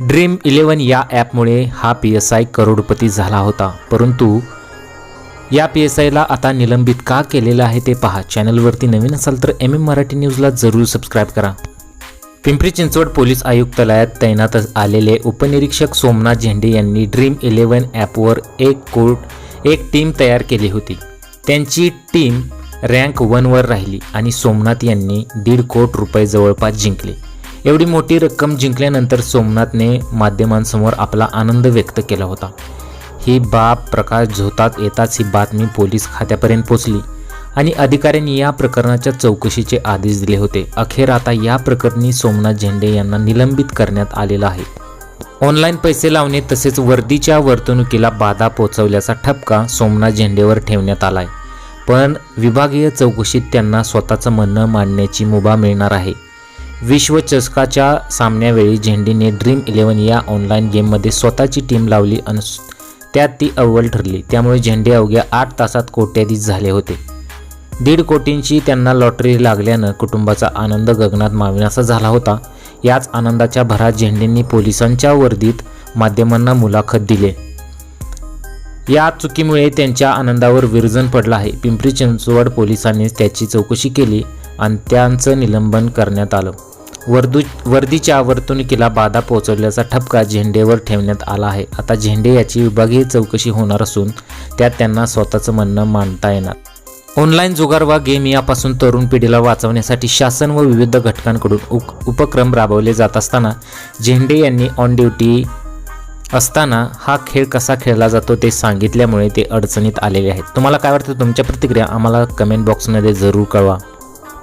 Dream eleven या ॲपमुळे हा पी एस आय करोडपती झाला होता. परंतु या पी एस आयला आता निलंबित का केलेलं आहे ते पहा. चॅनलवरती नवीन असाल तर एम एम मराठी न्यूजला जरूर सबस्क्राईब करा. पिंपरी चिंचवड पोलीस आयुक्तालयात तैनात आलेले उपनिरीक्षक सोमनाथ झेंडे यांनी ड्रीम इलेवन ॲपवर एक कोर्ट एक टीम तयार केली होती. त्यांची टीम रँक वनवर राहिली आणि सोमनाथ यांनी दीड कोट रुपये जवळपास जिंकले. एवढी मोठी रक्कम जिंकल्यानंतर सोमनाथने माध्यमांसमोर आपला आनंद व्यक्त केला होता. ही बाब प्रकाश झोतात येताच ही बातमी पोलीस खात्यापर्यंत पोचली आणि अधिकाऱ्यांनी या प्रकरणाच्या चौकशीचे आदेश दिले होते. अखेर आता या प्रकरणी सोमनाथ झेंडे यांना निलंबित करण्यात आलेलं आहे. ऑनलाईन पैसे लावणे तसेच वर्दीच्या वर्तणुकीला बाधा पोचवल्याचा ठपका सोमनाथ झेंडेवर ठेवण्यात आलाय. पण विभागीय चौकशीत त्यांना स्वतःचं म्हणणं मांडण्याची मुभा मिळणार आहे. विश्वचषकाच्या सामन्यावेळी झेंडीने ड्रीम इलेव्हन या ऑनलाईन गेममध्ये स्वतःची टीम लावली अन त्यात ती अव्वल ठरली. त्यामुळे झेंडे अवघ्या आठ तासात कोट्याधीश झाले होते. दीड कोटींची त्यांना लॉटरी लागल्यानं कुटुंबाचा आनंद गगनात माविनासा झाला होता. याच आनंदाच्या भरात झेंडेंनी पोलिसांच्या वर्दीत माध्यमांना मुलाखत दिले. या चुकीमुळे त्यांच्या आनंदावर विरजन पडलं आहे. पिंपरी चिंचवड पोलिसांनी त्याची चौकशी केली आणि त्यांचं निलंबन करण्यात आलं. वर्दू वर्दीच्या वर्तणुकीला बाधा पोहोचवल्याचा ठपका झेंडेवर ठेवण्यात आला आहे. आता झेंडे याची विभागीय चौकशी होणार असून त्यात त्यांना स्वतःचं म्हणणं मांडता येणार. ऑनलाईन जुगार वा गेम यापासून तरुण पिढीला वाचवण्यासाठी शासन व विविध घटकांकडून उप उपक्रम राबवले जात असताना झेंडे यांनी ऑन ड्युटी असताना हा खेळ कसा खेळला जातो ते सांगितल्यामुळे ते अडचणीत आलेले आहेत. तुम्हाला काय वाटतं? तुमच्या प्रतिक्रिया आम्हाला कमेंट बॉक्समध्ये जरूर कळवा.